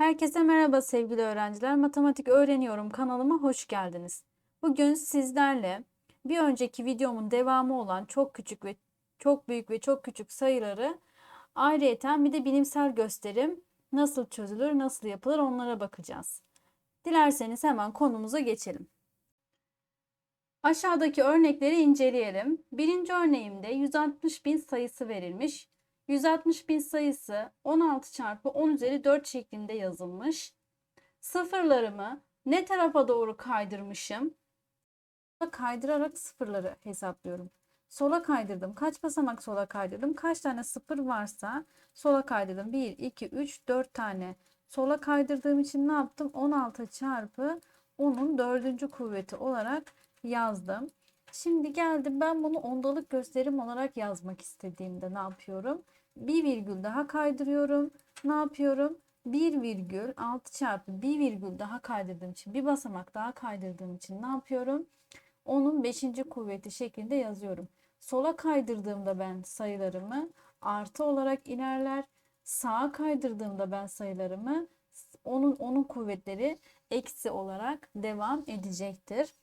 Herkese merhaba sevgili öğrenciler. Matematik öğreniyorum kanalıma hoş geldiniz. Bugün sizlerle bir önceki videomun devamı olan çok küçük ve çok büyük ve çok küçük sayıları ayrıyeten bir de bilimsel gösterim nasıl çözülür, nasıl yapılır onlara bakacağız. Dilerseniz hemen konumuza geçelim. Aşağıdaki örnekleri inceleyelim. Birinci örneğimde 160 bin sayısı verilmiş. 160 bin sayısı 16 çarpı 10 üzeri 4 şeklinde yazılmış. Sıfırlarımı ne tarafa doğru kaydırmışım? Kaydırarak sıfırları hesaplıyorum. Sola kaydırdım. Kaç basamak sola kaydırdım? Kaç tane sıfır varsa sola kaydırdım. 1, 2, 3, 4 tane. Sola kaydırdığım için ne yaptım? 16 çarpı 10'un dördüncü kuvveti olarak yazdım. Şimdi geldim ben bunu ondalık gösterim olarak yazmak istediğimde ne yapıyorum? Bir virgül daha kaydırıyorum. Ne yapıyorum? 1 virgül 6 çarpı 1 virgül daha kaydırdığım için bir basamak daha kaydırdığım için ne yapıyorum? Onun 5. kuvveti şeklinde yazıyorum. Sola kaydırdığımda ben sayılarımı artı olarak ilerler. Sağa kaydırdığımda ben sayılarımı onun onun kuvvetleri eksi olarak devam edecektir.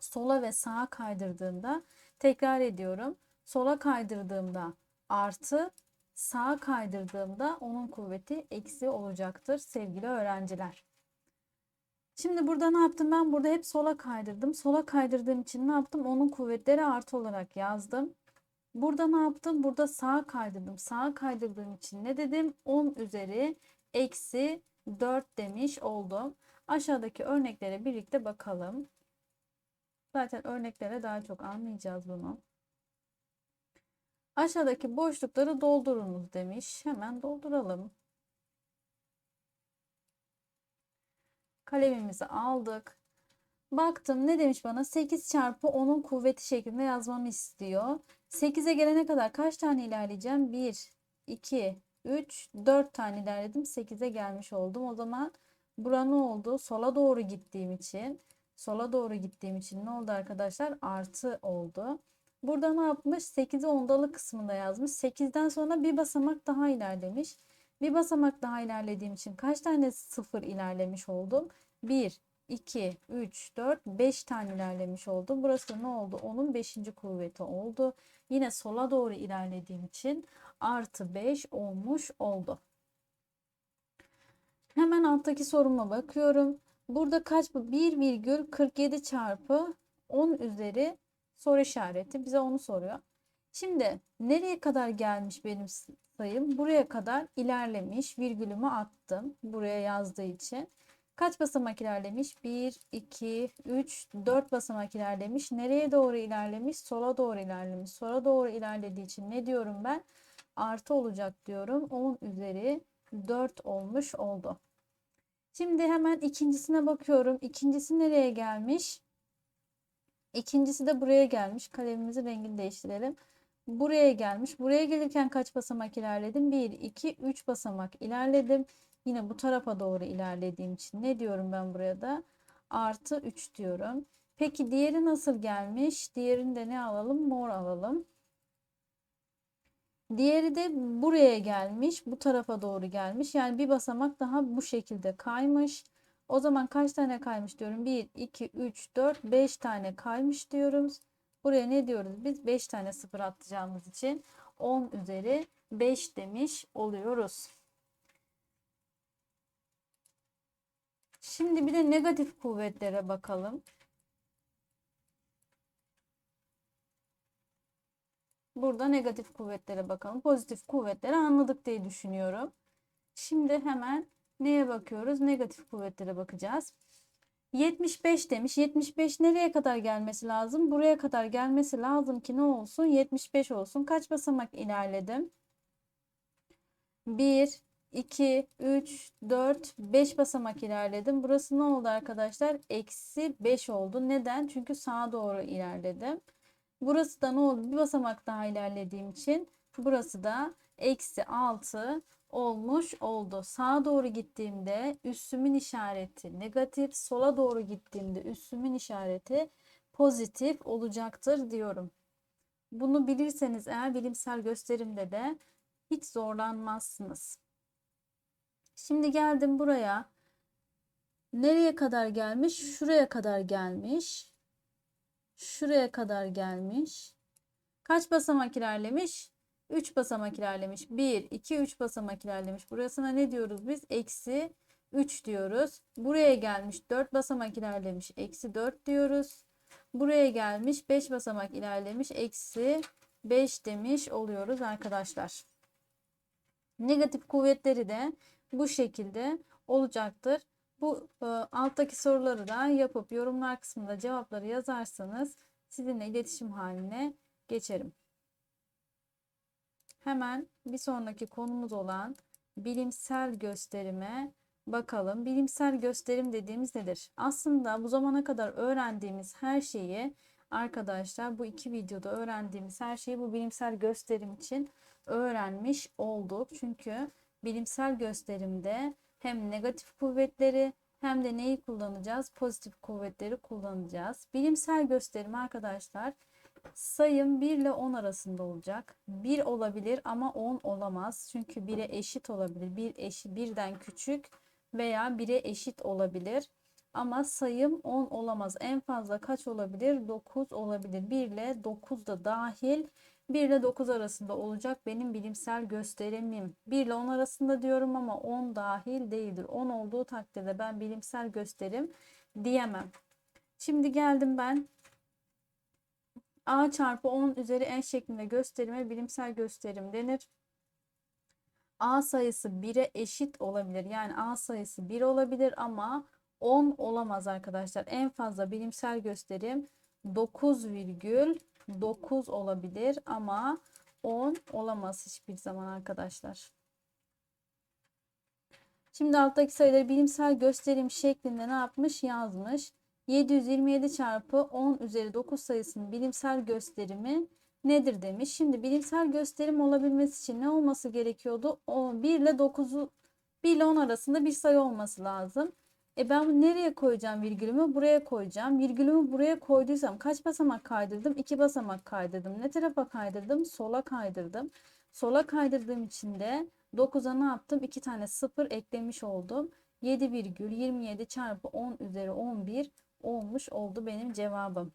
Sola ve sağa kaydırdığımda tekrar ediyorum. Sola kaydırdığımda artı sağa kaydırdığımda onun kuvveti eksi olacaktır sevgili öğrenciler. Şimdi burada ne yaptım? Ben burada hep sola kaydırdım. Sola kaydırdığım için ne yaptım? Onun kuvvetleri artı olarak yazdım. Burada ne yaptım? Burada sağa kaydırdım. Sağa kaydırdığım için ne dedim? 10 üzeri eksi 4 demiş oldum. Aşağıdaki örneklere birlikte bakalım. Zaten örneklere daha çok anlayacağız bunu. Aşağıdaki boşlukları doldurunuz demiş. Hemen dolduralım. Kalemimizi aldık. Baktım ne demiş bana? 8 çarpı 10'un kuvveti şeklinde yazmamı istiyor. 8'e gelene kadar kaç tane ilerleyeceğim? 1, 2, 3, 4 tane ilerledim. 8'e gelmiş oldum. O zaman bura ne oldu? Sola doğru gittiğim için. Sola doğru gittiğim için ne oldu arkadaşlar? Artı oldu. Burada ne yapmış? 8'i ondalı kısmında yazmış. 8'den sonra bir basamak daha ilerlemiş. Bir basamak daha ilerlediğim için kaç tane sıfır ilerlemiş oldum? 1, 2, 3, 4, 5 tane ilerlemiş oldum. Burası ne oldu? Onun 5. kuvveti oldu. Yine sola doğru ilerlediğim için artı 5 olmuş oldu. Hemen alttaki soruma bakıyorum. Burada kaç bu? 1,47 çarpı 10 üzeri soru işareti bize onu soruyor. Şimdi nereye kadar gelmiş benim sayım? Buraya kadar ilerlemiş. Virgülümü attım. Buraya yazdığı için. Kaç basamak ilerlemiş? 1, 2, 3, 4 basamak ilerlemiş. Nereye doğru ilerlemiş? Sola doğru ilerlemiş. Sola doğru ilerlediği için ne diyorum ben? Artı olacak diyorum. 10 üzeri 4 olmuş oldu. Şimdi hemen ikincisine bakıyorum. İkincisi nereye gelmiş? İkincisi de buraya gelmiş. Kalemimizin rengini değiştirelim. Buraya gelmiş. Buraya gelirken kaç basamak ilerledim? 1, 2, 3 basamak ilerledim. Yine bu tarafa doğru ilerlediğim için ne diyorum ben buraya da? Artı 3 diyorum. Peki diğeri nasıl gelmiş? Diğerini de ne alalım? Mor alalım. Diğeri de buraya gelmiş. Bu tarafa doğru gelmiş. Yani bir basamak daha bu şekilde kaymış. O zaman kaç tane kaymış diyorum? 1, 2, 3, 4, 5 tane kaymış diyoruz. Buraya ne diyoruz? Biz 5 tane sıfır atacağımız için 10 üzeri 5 demiş oluyoruz. Şimdi bir de negatif kuvvetlere bakalım. Burada negatif kuvvetlere bakalım. Pozitif kuvvetleri anladık diye düşünüyorum. Şimdi hemen neye bakıyoruz? Negatif kuvvetlere bakacağız. 75 demiş. 75 nereye kadar gelmesi lazım? Buraya kadar gelmesi lazım ki ne olsun? 75 olsun. Kaç basamak ilerledim? 1, 2, 3, 4, 5 basamak ilerledim. Burası ne oldu arkadaşlar? Eksi 5 oldu. Neden? Çünkü sağa doğru ilerledim. Burası da ne oldu? Bir basamak daha ilerlediğim için burası da eksi 6 olmuş oldu. Sağa doğru gittiğimde üssümün işareti negatif, sola doğru gittiğimde üssümün işareti pozitif olacaktır diyorum. Bunu bilirseniz eğer bilimsel gösterimde de hiç zorlanmazsınız. Şimdi geldim buraya. Nereye kadar gelmiş? Şuraya kadar gelmiş. Şuraya kadar gelmiş. Kaç basamak ilerlemiş? 3 basamak ilerlemiş. 1, 2, 3 basamak ilerlemiş. Burasına ne diyoruz biz? Eksi 3 diyoruz. Buraya gelmiş 4 basamak ilerlemiş. Eksi 4 diyoruz. Buraya gelmiş 5 basamak ilerlemiş. Eksi 5 demiş oluyoruz arkadaşlar. Negatif kuvvetleri de bu şekilde olacaktır. Bu e, alttaki soruları da yapıp yorumlar kısmında cevapları yazarsanız sizinle iletişim haline geçerim. Hemen bir sonraki konumuz olan bilimsel gösterime bakalım. Bilimsel gösterim dediğimiz nedir? Aslında bu zamana kadar öğrendiğimiz her şeyi arkadaşlar bu iki videoda öğrendiğimiz her şeyi bu bilimsel gösterim için öğrenmiş olduk. Çünkü bilimsel gösterimde hem negatif kuvvetleri hem de neyi kullanacağız? Pozitif kuvvetleri kullanacağız. Bilimsel gösterim arkadaşlar sayım 1 ile 10 arasında olacak. 1 olabilir ama 10 olamaz. Çünkü 1'e eşit olabilir. 1 eşi 1'den küçük veya 1'e eşit olabilir. Ama sayım 10 olamaz. En fazla kaç olabilir? 9 olabilir. 1 ile 9 da dahil. 1 ile 9 arasında olacak benim bilimsel gösterimim. 1 ile 10 arasında diyorum ama 10 dahil değildir. 10 olduğu takdirde ben bilimsel gösterim diyemem. Şimdi geldim ben a çarpı 10 üzeri n şeklinde gösterime bilimsel gösterim denir. a sayısı 1'e eşit olabilir. Yani a sayısı 1 olabilir ama 10 olamaz arkadaşlar. En fazla bilimsel gösterim 9,9 olabilir ama 10 olamaz hiçbir zaman arkadaşlar. Şimdi alttaki sayıları bilimsel gösterim şeklinde ne yapmış? Yazmış. 727 çarpı 10 üzeri 9 sayısının bilimsel gösterimi nedir demiş. Şimdi bilimsel gösterim olabilmesi için ne olması gerekiyordu? 1 ile 9'u 1 ile 10 arasında bir sayı olması lazım. E ben nereye koyacağım virgülümü? Buraya koyacağım. Virgülümü buraya koyduysam kaç basamak kaydırdım? 2 basamak kaydırdım. Ne tarafa kaydırdım? Sola kaydırdım. Sola kaydırdığım için de 9'a ne yaptım? 2 tane 0 eklemiş oldum. 7,27 çarpı 10 üzeri 11 olmuş oldu benim cevabım.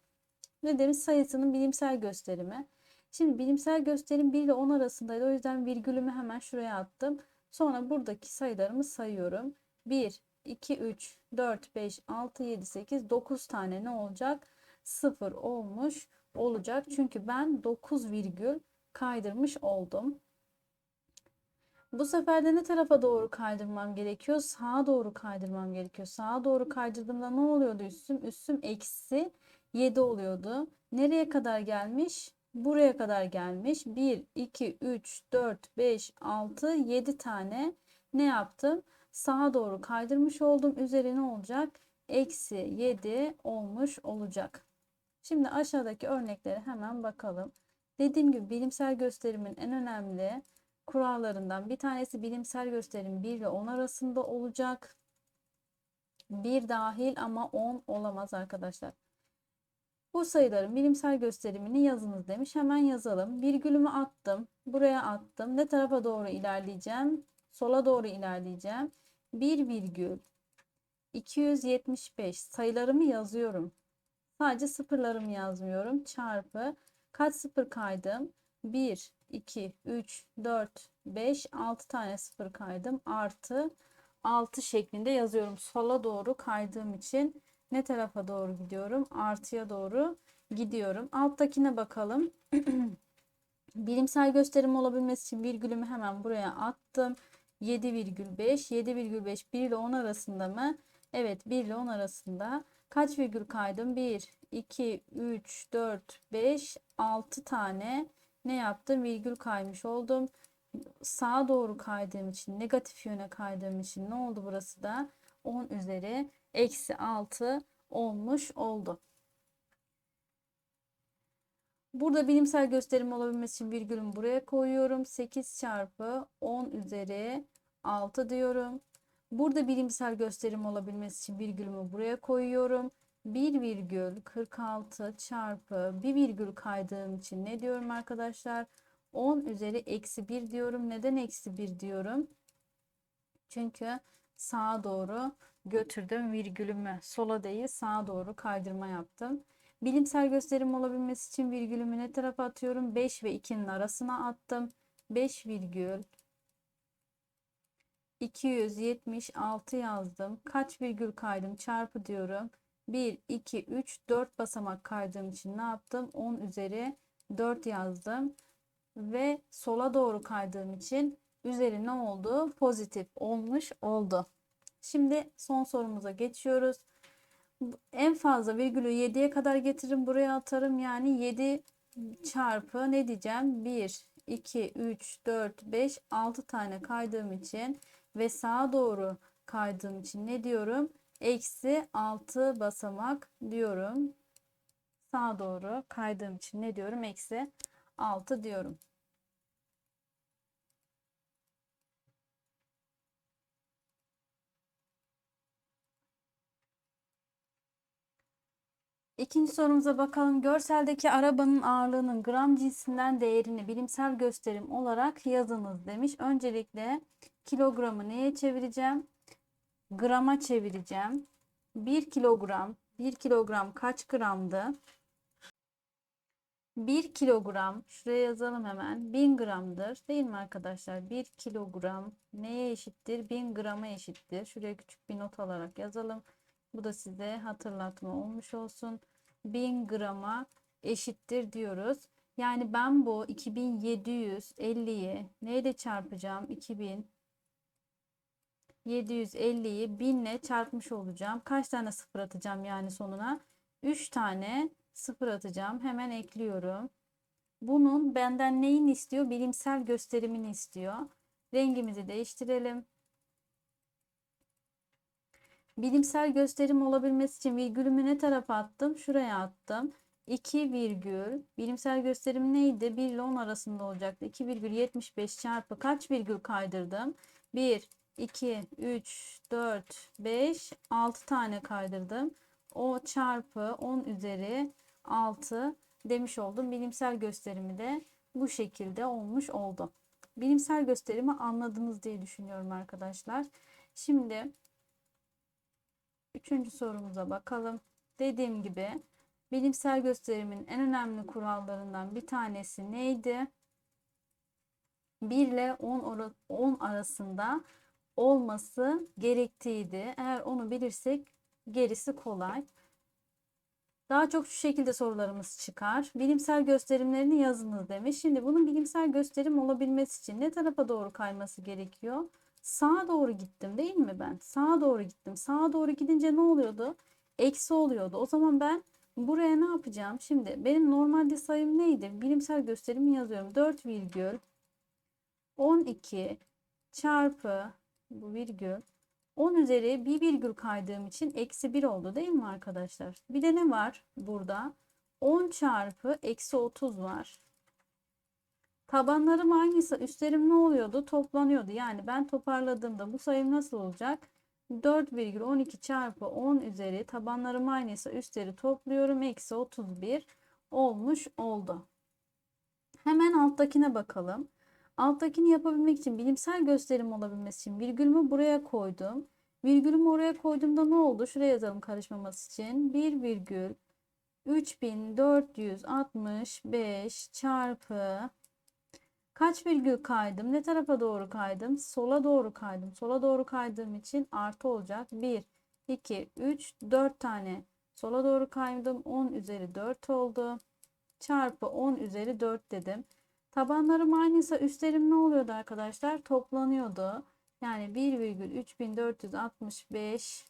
Ne demiş? Sayısının bilimsel gösterimi. Şimdi bilimsel gösterim 1 ile 10 arasındaydı. O yüzden virgülümü hemen şuraya attım. Sonra buradaki sayılarımı sayıyorum. 1, 2, 3, 4, 5, 6, 7, 8, 9 tane ne olacak? 0 olmuş olacak. Çünkü ben 9 virgül kaydırmış oldum. Bu sefer de ne tarafa doğru kaydırmam gerekiyor? Sağa doğru kaydırmam gerekiyor. Sağa doğru kaydırdığımda ne oluyordu üstüm? Üstüm eksi 7 oluyordu. Nereye kadar gelmiş? Buraya kadar gelmiş. 1, 2, 3, 4, 5, 6, 7 tane ne yaptım? Sağa doğru kaydırmış oldum. Üzeri ne olacak? Eksi 7 olmuş olacak. Şimdi aşağıdaki örneklere hemen bakalım. Dediğim gibi bilimsel gösterimin en önemli kurallarından bir tanesi bilimsel gösterim 1 ile 10 arasında olacak. 1 dahil ama 10 olamaz arkadaşlar. Bu sayıların bilimsel gösterimini yazınız demiş. Hemen yazalım. Virgülümü attım. Buraya attım. Ne tarafa doğru ilerleyeceğim? Sola doğru ilerleyeceğim. 1 virgül 275 sayılarımı yazıyorum. Sadece sıfırlarımı yazmıyorum. Çarpı kaç sıfır kaydım? 1, 2, 3, 4, 5, 6 tane sıfır kaydım. Artı 6 şeklinde yazıyorum. Sola doğru kaydığım için ne tarafa doğru gidiyorum? Artıya doğru gidiyorum. Alttakine bakalım. Bilimsel gösterim olabilmesi için virgülümü hemen buraya attım. 7,5. 7,5 1 ile 10 arasında mı? Evet 1 ile 10 arasında. Kaç virgül kaydım? 1, 2, 3, 4, 5, 6 tane ne yaptım? Virgül kaymış oldum. Sağa doğru kaydığım için, negatif yöne kaydığım için ne oldu burası da? 10 üzeri eksi 6 olmuş oldu. Burada bilimsel gösterim olabilmesi için virgülümü buraya koyuyorum. 8 çarpı 10 üzeri 6 diyorum. Burada bilimsel gösterim olabilmesi için virgülümü buraya koyuyorum. 1,46 çarpı 1 virgül kaydığım için ne diyorum arkadaşlar? 10 üzeri eksi 1 diyorum. Neden eksi 1 diyorum? Çünkü sağa doğru götürdüm virgülümü. Sola değil sağa doğru kaydırma yaptım. Bilimsel gösterim olabilmesi için virgülümü ne tarafa atıyorum? 5 ve 2'nin arasına attım. 5 virgül 276 yazdım. Kaç virgül kaydım çarpı diyorum. 1, 2, 3, 4 basamak kaydığım için ne yaptım? 10 üzeri 4 yazdım. Ve sola doğru kaydığım için üzeri ne oldu? Pozitif olmuş oldu. Şimdi son sorumuza geçiyoruz. En fazla virgülü 7'ye kadar getiririm. Buraya atarım. Yani 7 çarpı ne diyeceğim? 1, 2, 3, 4, 5, 6 tane kaydığım için ve sağa doğru kaydığım için ne diyorum? Eksi 6 basamak diyorum. Sağa doğru kaydığım için ne diyorum? Eksi 6 diyorum. İkinci sorumuza bakalım. Görseldeki arabanın ağırlığının gram cinsinden değerini bilimsel gösterim olarak yazınız demiş. Öncelikle kilogramı neye çevireceğim? Grama çevireceğim. 1 kilogram. 1 kilogram kaç gramdı? 1 kilogram şuraya yazalım hemen. 1000 gramdır değil mi arkadaşlar? 1 kilogram neye eşittir? 1000 grama eşittir. Şuraya küçük bir not alarak yazalım. Bu da size hatırlatma olmuş olsun. 1000 grama eşittir diyoruz. Yani ben bu 2750'yi neyle çarpacağım 2750'yi 1000 ile çarpmış olacağım kaç tane sıfır atacağım yani sonuna 3 tane sıfır atacağım. Hemen ekliyorum. Bunun benden neyin istiyor? Bilimsel gösterimini istiyor. Rengimizi değiştirelim. Bilimsel gösterim olabilmesi için virgülümü ne tarafa attım? Şuraya attım. 2 virgül bilimsel gösterim neydi? 1 ile 10 arasında olacaktı. 2 virgül 75 çarpı kaç virgül kaydırdım? 1, 2, 3, 4, 5, 6 tane kaydırdım. O çarpı 10 üzeri 6 demiş oldum. Bilimsel gösterimi de bu şekilde olmuş oldu. Bilimsel gösterimi anladınız diye düşünüyorum arkadaşlar. Şimdi üçüncü sorumuza bakalım. Dediğim gibi bilimsel gösterimin en önemli kurallarından bir tanesi neydi? 1 ile 10, 10 arasında olması gerektiğiydi. Eğer onu bilirsek gerisi kolay. Daha çok şu şekilde sorularımız çıkar. Bilimsel gösterimlerini yazınız demiş. Şimdi bunun bilimsel gösterim olabilmesi için ne tarafa doğru kayması gerekiyor? Sağa doğru gittim değil mi ben? Sağa doğru gittim. Sağa doğru gidince ne oluyordu? Eksi oluyordu. O zaman ben buraya ne yapacağım? Şimdi benim normalde sayım neydi? Bilimsel gösterimi yazıyorum. 4 virgül 12 çarpı bu virgül 10 üzeri bir virgül kaydığım için eksi 1 oldu değil mi arkadaşlar? Bir de ne var burada? 10 çarpı eksi 30 var. Tabanlarım hangisi? Üstlerim ne oluyordu? Toplanıyordu. Yani ben toparladığımda bu sayım nasıl olacak? 4,12 çarpı 10 üzeri tabanlarım aynıysa üstleri topluyorum. Eksi 31 olmuş oldu. Hemen alttakine bakalım. Alttakini yapabilmek için bilimsel gösterim olabilmesi için virgülümü buraya koydum. Virgülümü oraya koyduğumda ne oldu? Şuraya yazalım karışmaması için. 1 virgül 3465 çarpı kaç virgül kaydım? Ne tarafa doğru kaydım? Sola doğru kaydım. Sola doğru kaydığım için artı olacak. 1, 2, 3, 4 tane sola doğru kaydım. 10 üzeri 4 oldu. Çarpı 10 üzeri 4 dedim. Tabanlarım aynıysa üstlerim ne oluyordu arkadaşlar? Toplanıyordu. Yani 1,3465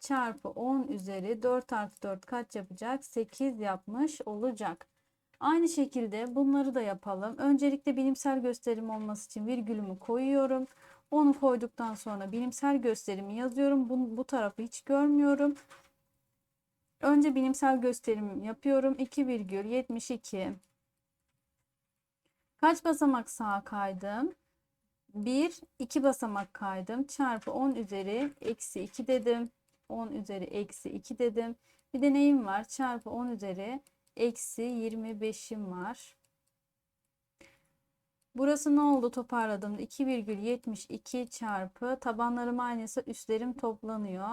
çarpı 10 üzeri 4 artı 4 kaç yapacak? 8 yapmış olacak. Aynı şekilde bunları da yapalım. Öncelikle bilimsel gösterim olması için virgülümü koyuyorum. Onu koyduktan sonra bilimsel gösterimi yazıyorum. Bu, bu tarafı hiç görmüyorum. Önce bilimsel gösterimimi yapıyorum. 2,72 Kaç basamak sağa kaydım? 1, 2 basamak kaydım. Çarpı 10 üzeri eksi 2 dedim. 10 üzeri eksi 2 dedim. Bir de neyim var? Çarpı 10 üzeri eksi 25'im var. Burası ne oldu toparladığımda 2,72 çarpı tabanlarım aynıysa üstlerim toplanıyor.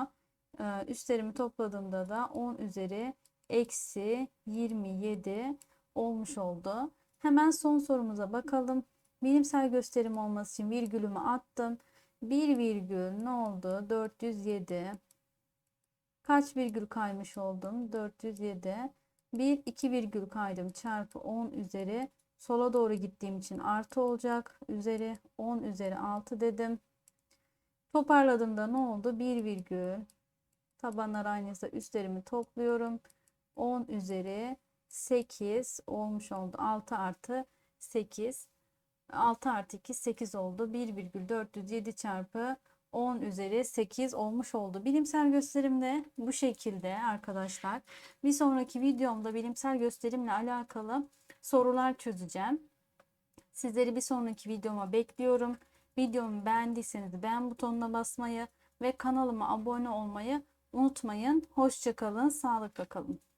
Ee, üstlerimi topladığımda da 10 üzeri eksi 27 olmuş oldu. Hemen son sorumuza bakalım. Bilimsel gösterim olması için virgülümü attım. 1 virgül ne oldu? 407. Kaç virgül kaymış oldum? 407. 1 2 virgül kaydım çarpı 10 üzeri sola doğru gittiğim için artı olacak. Üzeri 10 üzeri 6 dedim. Toparladığımda ne oldu? 1 virgül tabanlar aynıysa üstlerimi topluyorum. 10 üzeri 8 olmuş oldu. 6 artı 8. 6 artı 2 8 oldu. 1,407 çarpı 10 üzeri 8 olmuş oldu. Bilimsel gösterimde bu şekilde arkadaşlar. Bir sonraki videomda bilimsel gösterimle alakalı sorular çözeceğim. Sizleri bir sonraki videoma bekliyorum. Videomu beğendiyseniz beğen butonuna basmayı ve kanalıma abone olmayı unutmayın. Hoşçakalın, sağlıkla kalın.